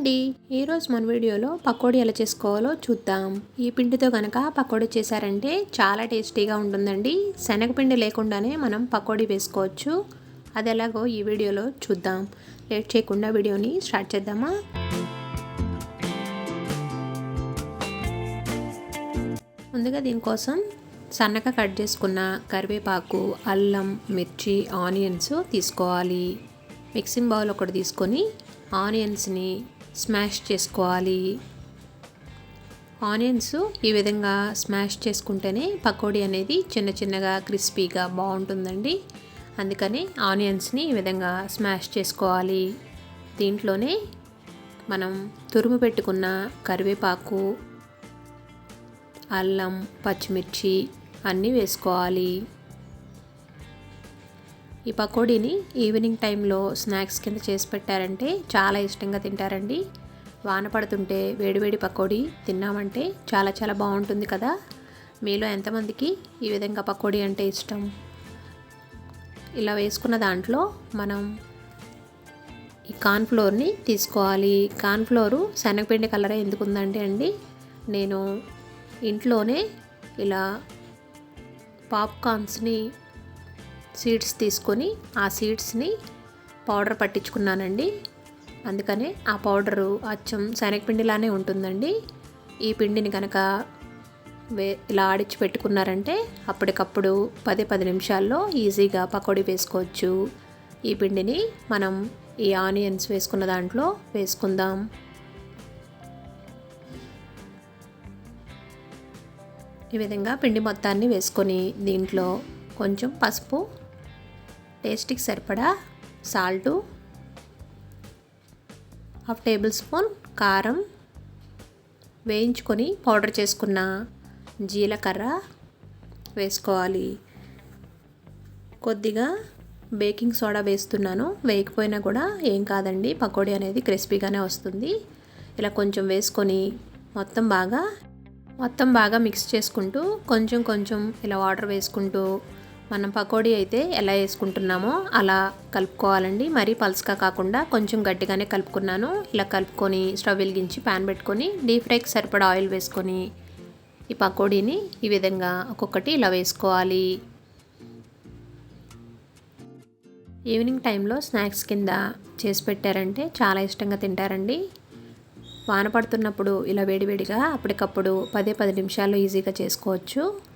అండి ఈరోజు మన వీడియోలో పకోడీ ఎలా చేసుకోవాలో చూద్దాం. ఈ పిండితో కనుక పకోడీ చేశారంటే చాలా టేస్టీగా ఉంటుందండి. శనగపిండి లేకుండానే మనం పకోడీ వేసుకోవచ్చు. అది ఎలాగో ఈ వీడియోలో చూద్దాం. లేట్ చేయకుండా వీడియోని స్టార్ట్ చేద్దామా? ముందుగా దీనికోసం సన్నగా కట్ చేసుకున్న కరివేపాకు అల్లం మిర్చి ఆనియన్స్ తీసుకోవాలి. మిక్సింగ్ బౌల్ ఒకటి తీసుకొని ఆనియన్స్ని స్మాష్ చేసుకోవాలి. ఆనియన్స్ ఈ విధంగా స్మాష్ చేసుకుంటేనే పకోడీ అనేది చిన్న చిన్నగా క్రిస్పీగా బాగుంటుందండి. అందుకని ఆనియన్స్ని ఈ విధంగా స్మాష్ చేసుకోవాలి. దీంట్లోనే మనం తురుము పెట్టుకున్న కరివేపాకు అల్లం పచ్చిమిర్చి అన్నీ వేసుకోవాలి. ఈ పకోడీని ఈవినింగ్ టైంలో స్నాక్స్ కింద చేసి పెట్టారంటే చాలా ఇష్టంగా తింటారండి. వాన పడుతుంటే వేడివేడి పకోడీ తిన్నామంటే చాలా చాలా బాగుంటుంది కదా. మీలో ఎంతమందికి ఈ విధంగా పకోడీ అంటే ఇష్టం? ఇలా వేసుకున్న దాంట్లో మనం ఈ కార్న్ఫ్లోర్ని తీసుకోవాలి. కార్న్ఫ్లోరు శనగపిండి కలరే ఎందుకు ఉందంటే అండి నేను ఇంట్లోనే ఇలా పాప్కార్న్స్ని సీడ్స్ తీసుకొని ఆ సీడ్స్ని పౌడర్ పట్టించుకున్నానండి. అందుకనే ఆ పౌడరు అచ్చం శనగపిండిలానే ఉంటుందండి. ఈ పిండిని కనుక వే ఇలా ఆడిచి పెట్టుకున్నారంటే అప్పటికప్పుడు పది పది నిమిషాల్లో ఈజీగా పకోడీ వేసుకోవచ్చు. ఈ పిండిని మనం ఈ ఆనియన్స్ వేసుకున్న దాంట్లో వేసుకుందాం. ఈ విధంగా పిండి మొత్తాన్ని వేసుకొని దీంట్లో కొంచెం పసుపు టేస్ట్కి సరిపడా సాల్టు హాఫ్ టేబుల్ స్పూన్ కారం వేయించుకొని పౌడర్ చేసుకున్న జీలకర్ర వేసుకోవాలి. కొద్దిగా బేకింగ్ సోడా వేస్తున్నాను. వేయకపోయినా కూడా ఏం కాదండి పకోడీ అనేది క్రిస్పీగానే వస్తుంది. ఇలా కొంచెం వేసుకొని మొత్తం బాగా మొత్తం బాగా మిక్స్ చేసుకుంటూ కొంచెం కొంచెం ఇలా వాటర్ వేసుకుంటూ మనం పకోడీ అయితే ఎలా వేసుకుంటున్నామో అలా కలుపుకోవాలండి. మరీ పల్స్గా కాకుండా కొంచెం గట్టిగానే కలుపుకున్నాను. ఇలా కలుపుకొని స్టవ్ వెలిగించి ప్యాన్ పెట్టుకొని డీప్ ఫ్రైకి సరిపడా ఆయిల్ వేసుకొని ఈ పకోడీని ఈ విధంగా ఒక్కొక్కటి ఇలా వేసుకోవాలి. ఈవినింగ్ టైంలో స్నాక్స్ కింద చేసి పెట్టారంటే చాలా ఇష్టంగా తింటారండి. వాన పడుతున్నప్పుడు ఇలా వేడివేడిగా అప్పటికప్పుడు పదే పది నిమిషాల్లో ఈజీగా చేసుకోవచ్చు.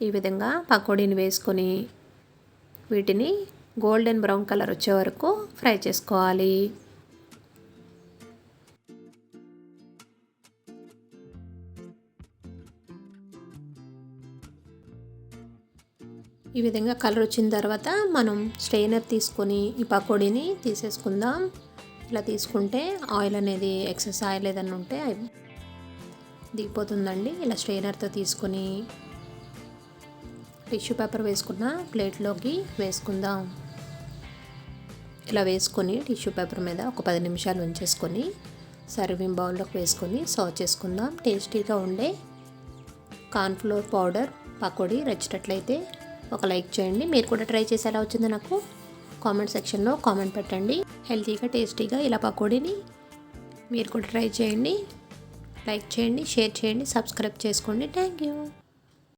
ఈ విధంగా పకోడీని వేసుకొని వీటిని గోల్డెన్ బ్రౌన్ కలర్ వచ్చే వరకు ఫ్రై చేసుకోవాలి. ఈ విధంగా కలర్ వచ్చిన తర్వాత మనం స్ట్రెయినర్ తీసుకొని ఈ పకోడీని తీసేసుకుందాం. ఇలా తీసుకుంటే ఆయిల్ అనేది ఎక్సెస్ ఆయిల్ ఏదన్నా ఉంటే దిగిపోతుందండి. ఇలా స్ట్రెయినర్తో తీసుకొని టిష్యూ పేపర్ వేసుకున్న ప్లేట్లోకి వేసుకుందాం. ఇలా వేసుకొని టిష్యూ పేపర్ మీద ఒక పది నిమిషాలు ఉంచేసుకొని సర్వింగ్ బౌల్లోకి వేసుకొని సర్వ్ చేసుకుందాం. టేస్టీగా ఉండే కార్న్ఫ్లోర్ పౌడర్ పకోడీ రచ్చినట్లయితే ఒక లైక్ చేయండి. మీరు కూడా ట్రై చేసి ఎలా వచ్చిందో నాకు కామెంట్ సెక్షన్లో కామెంట్ పెట్టండి. హెల్తీగా టేస్టీగా ఇలా పకోడీని మీరు కూడా ట్రై చేయండి. లైక్ చేయండి షేర్ చేయండి సబ్స్క్రైబ్ చేసుకోండి. Thank you.